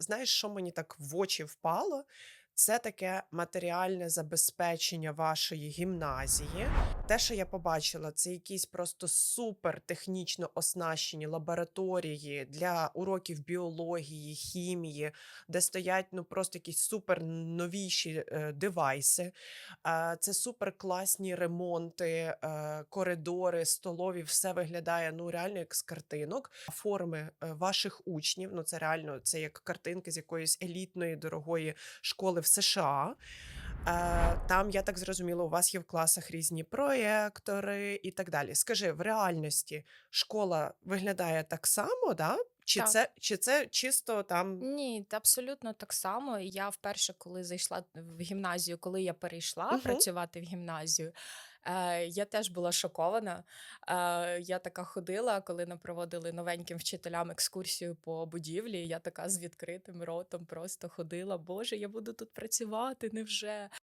Знаєш, що мені так в очі впало? Це таке матеріальне забезпечення вашої гімназії. Те, що я побачила, це якісь просто супер технічно оснащені лабораторії для уроків біології, хімії, де стоять ну просто якісь супер новіші е, девайси. Е, Це супер класні ремонти, е, коридори, столові. Все виглядає ну реально як з картинок. Форми е, ваших учнів. Ну це реально це як картинки з якоїсь елітної дорогої школи США. Е, Там я так зрозуміла, у вас є в класах різні проєктори і так далі. Скажи, в реальності школа виглядає так само, да? Чи Так. це, чи це чисто там Ні, абсолютно так само. Я вперше, коли зайшла в гімназію, коли я перейшла Мгм. працювати в гімназію, е, я теж була шокована. Е, я така ходила, коли нам проводили новеньким вчителям екскурсію по будівлі. Я така з відкритим ротом просто ходила. Боже, я буду тут працювати, невже?